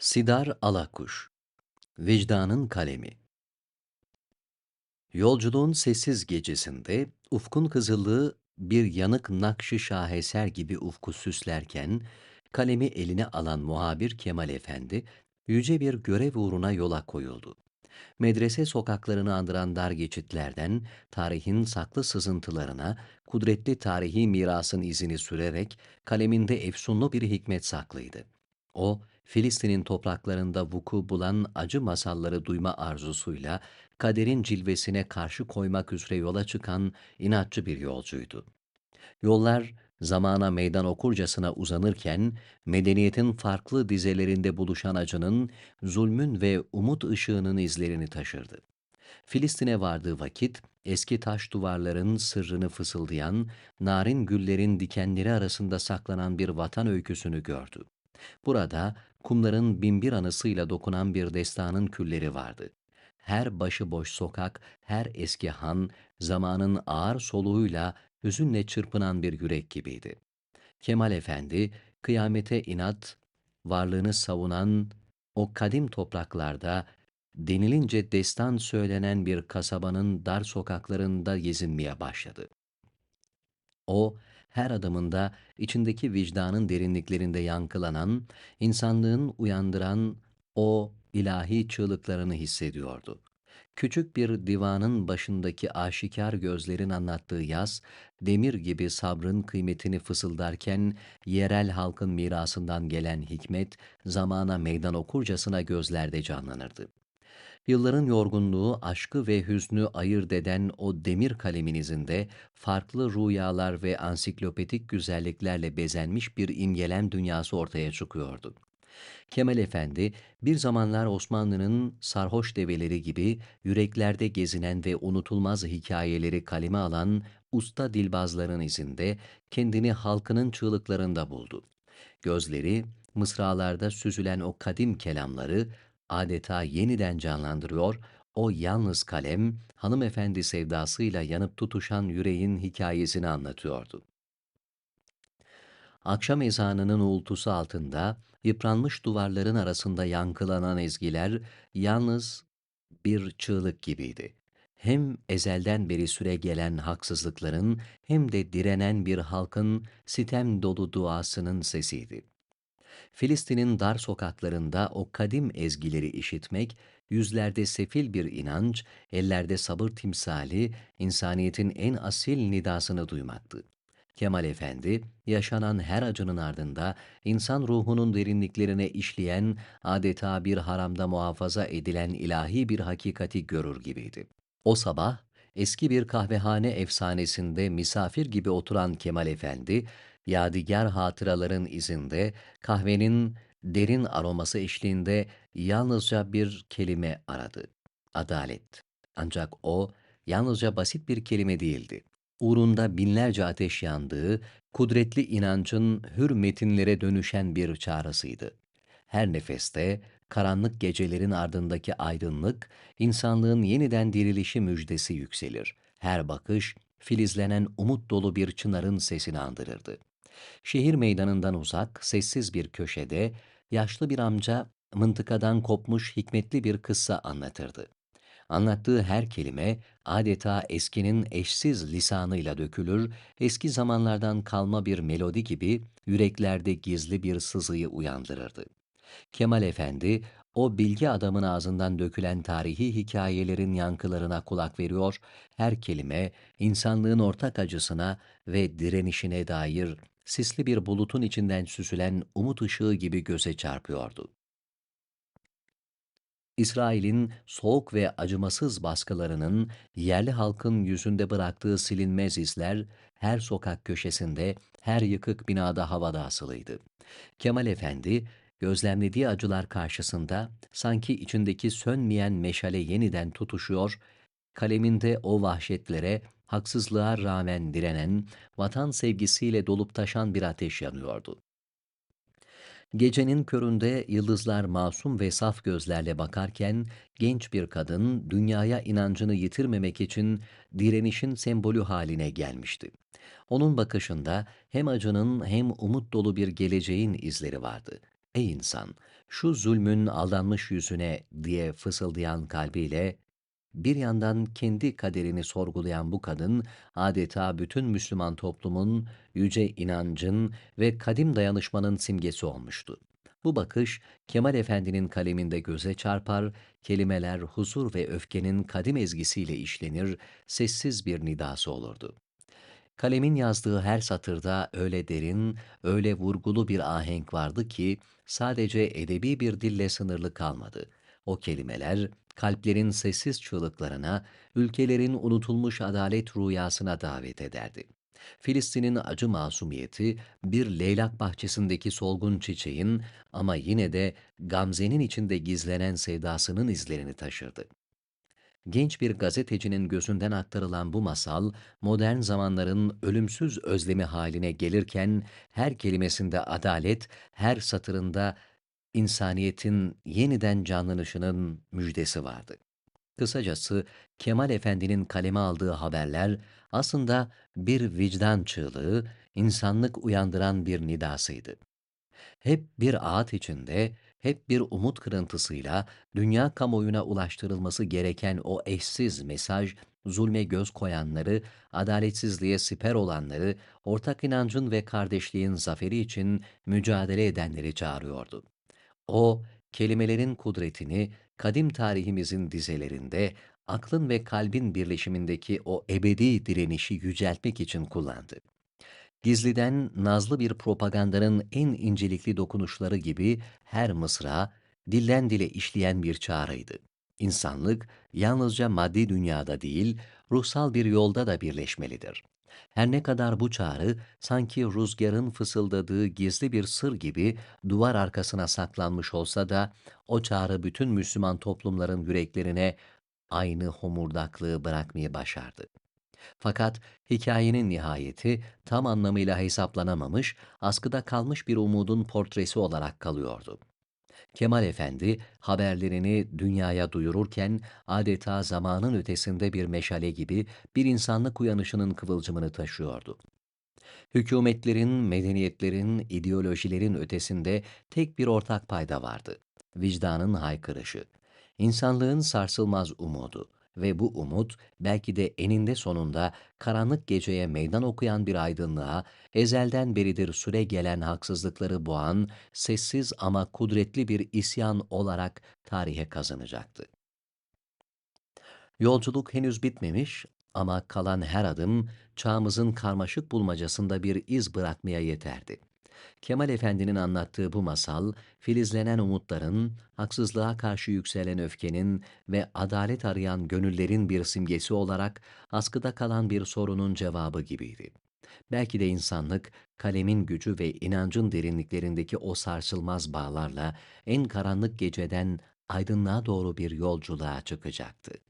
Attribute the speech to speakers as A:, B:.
A: Sidar Alakuş Vicdanın Kalemi Yolculuğun sessiz gecesinde ufkun kızıllığı bir yanık nakşı şaheser gibi ufku süslerken kalemi eline alan muhabir Kemal Efendi yüce bir görev uğruna yola koyuldu. Medrese sokaklarını andıran dar geçitlerden tarihin saklı sızıntılarına kudretli tarihi mirasın izini sürerek kaleminde efsunlu bir hikmet saklıydı. O, Filistin'in topraklarında vuku bulan acı masalları duyma arzusuyla kaderin cilvesine karşı koymak üzere yola çıkan inatçı bir yolcuydu. Yollar zamana meydan okurcasına uzanırken medeniyetin farklı dizelerinde buluşan acının, zulmün ve umut ışığının izlerini taşırdı. Filistin'e vardığı vakit eski taş duvarların sırrını fısıldayan, narin güllerin dikenleri arasında saklanan bir vatan öyküsünü gördü. Burada kumların binbir anısıyla dokunan bir destanın külleri vardı. Her başıboş sokak, her eski han, zamanın ağır soluğuyla hüzünle çırpınan bir yürek gibiydi. Kemal Efendi, kıyamete inat, varlığını savunan o kadim topraklarda denilince destan söylenen bir kasabanın dar sokaklarında gezinmeye başladı. O, her adımında içindeki vicdanın derinliklerinde yankılanan, insanlığın uyandıran o ilahi çığlıklarını hissediyordu. Küçük bir divanın başındaki aşikar gözlerin anlattığı yaz, demir gibi sabrın kıymetini fısıldarken, yerel halkın mirasından gelen hikmet, zamana meydan okurcasına gözlerde canlanırdı. Yılların yorgunluğu, aşkı ve hüznü ayırt eden o demir kalemin izinde farklı rüyalar ve ansiklopedik güzelliklerle bezenmiş bir imgelem dünyası ortaya çıkıyordu. Kemal Efendi bir zamanlar Osmanlı'nın sarhoş develeri gibi yüreklerde gezinen ve unutulmaz hikayeleri kaleme alan usta dilbazların izinde kendini halkının çığlıklarında buldu. Gözleri mısralarda süzülen o kadim kelamları adeta yeniden canlandırıyor, o yalnız kalem hanımefendi sevdasıyla yanıp tutuşan yüreğin hikayesini anlatıyordu. Akşam ezanının uğultusu altında yıpranmış duvarların arasında yankılanan ezgiler yalnız bir çığlık gibiydi. Hem ezelden beri süre gelen haksızlıkların hem de direnen bir halkın sitem dolu duasının sesiydi. Filistin'in dar sokaklarında o kadim ezgileri işitmek, yüzlerde sefil bir inanç, ellerde sabır timsali, insaniyetin en asil nidasını duymaktı. Kemal Efendi, yaşanan her acının ardında insan ruhunun derinliklerine işleyen, adeta bir haramda muhafaza edilen ilahi bir hakikati görür gibiydi. O sabah, eski bir kahvehane efsanesinde misafir gibi oturan Kemal Efendi, yadigar hatıraların izinde, kahvenin derin aroması eşliğinde yalnızca bir kelime aradı. Adalet. Ancak o, yalnızca basit bir kelime değildi uğrunda binlerce ateş yandığı, kudretli inancın hür metinlere dönüşen bir çağrısıydı. Her nefeste, karanlık gecelerin ardındaki aydınlık, insanlığın yeniden dirilişi müjdesi yükselir. Her bakış, filizlenen umut dolu bir çınarın sesini andırırdı. Şehir meydanından uzak, sessiz bir köşede, yaşlı bir amca, mıntıkadan kopmuş hikmetli bir kıssa anlatırdı. Anlattığı her kelime adeta eskinin eşsiz lisanıyla dökülür, eski zamanlardan kalma bir melodi gibi yüreklerde gizli bir sızıyı uyandırırdı. Kemal Efendi, o bilgi adamın ağzından dökülen tarihi hikayelerin yankılarına kulak veriyor, her kelime insanlığın ortak acısına ve direnişine dair sisli bir bulutun içinden süzülen umut ışığı gibi göze çarpıyordu. İsrail'in soğuk ve acımasız baskılarının yerli halkın yüzünde bıraktığı silinmez izler her sokak köşesinde, her yıkık binada havada asılıydı. Kemal Efendi gözlemlediği acılar karşısında sanki içindeki sönmeyen meşale yeniden tutuşuyor, kaleminde o vahşetlere, haksızlığa rağmen direnen, vatan sevgisiyle dolup taşan bir ateş yanıyordu. Gecenin köründe yıldızlar masum ve saf gözlerle bakarken genç bir kadın dünyaya inancını yitirmemek için direnişin sembolü haline gelmişti. Onun bakışında hem acının hem umut dolu bir geleceğin izleri vardı. Ey insan, şu zulmün aldanmış yüzüne diye fısıldayan kalbiyle bir yandan kendi kaderini sorgulayan bu kadın adeta bütün Müslüman toplumun yüce inancın ve kadim dayanışmanın simgesi olmuştu. Bu bakış Kemal Efendi'nin kaleminde göze çarpar, kelimeler huzur ve öfkenin kadim ezgisiyle işlenir, sessiz bir nidası olurdu. Kalemin yazdığı her satırda öyle derin, öyle vurgulu bir ahenk vardı ki sadece edebi bir dille sınırlı kalmadı. O kelimeler kalplerin sessiz çığlıklarına, ülkelerin unutulmuş adalet rüyasına davet ederdi. Filistin'in acı masumiyeti bir leylak bahçesindeki solgun çiçeğin ama yine de Gamze'nin içinde gizlenen sevdasının izlerini taşırdı. Genç bir gazetecinin gözünden aktarılan bu masal, modern zamanların ölümsüz özlemi haline gelirken, her kelimesinde adalet, her satırında insaniyetin yeniden canlanışının müjdesi vardı. Kısacası Kemal Efendi'nin kaleme aldığı haberler aslında bir vicdan çığlığı, insanlık uyandıran bir nidasıydı. Hep bir ağıt içinde, hep bir umut kırıntısıyla dünya kamuoyuna ulaştırılması gereken o eşsiz mesaj, zulme göz koyanları, adaletsizliğe siper olanları, ortak inancın ve kardeşliğin zaferi için mücadele edenleri çağırıyordu. O, kelimelerin kudretini kadim tarihimizin dizelerinde, aklın ve kalbin birleşimindeki o ebedi direnişi yüceltmek için kullandı. Gizliden nazlı bir propagandanın en incelikli dokunuşları gibi her mısra, dilden dile işleyen bir çağrıydı. İnsanlık yalnızca maddi dünyada değil, ruhsal bir yolda da birleşmelidir. Her ne kadar bu çağrı sanki rüzgarın fısıldadığı gizli bir sır gibi duvar arkasına saklanmış olsa da o çağrı bütün Müslüman toplumların yüreklerine aynı homurdaklığı bırakmayı başardı. Fakat hikayenin nihayeti tam anlamıyla hesaplanamamış, askıda kalmış bir umudun portresi olarak kalıyordu. Kemal Efendi haberlerini dünyaya duyururken adeta zamanın ötesinde bir meşale gibi bir insanlık uyanışının kıvılcımını taşıyordu. Hükümetlerin, medeniyetlerin, ideolojilerin ötesinde tek bir ortak payda vardı. Vicdanın haykırışı, insanlığın sarsılmaz umudu ve bu umut belki de eninde sonunda karanlık geceye meydan okuyan bir aydınlığa, ezelden beridir süre gelen haksızlıkları boğan, sessiz ama kudretli bir isyan olarak tarihe kazanacaktı. Yolculuk henüz bitmemiş ama kalan her adım çağımızın karmaşık bulmacasında bir iz bırakmaya yeterdi. Kemal Efendi'nin anlattığı bu masal, filizlenen umutların, haksızlığa karşı yükselen öfkenin ve adalet arayan gönüllerin bir simgesi olarak askıda kalan bir sorunun cevabı gibiydi. Belki de insanlık, kalemin gücü ve inancın derinliklerindeki o sarsılmaz bağlarla en karanlık geceden aydınlığa doğru bir yolculuğa çıkacaktı.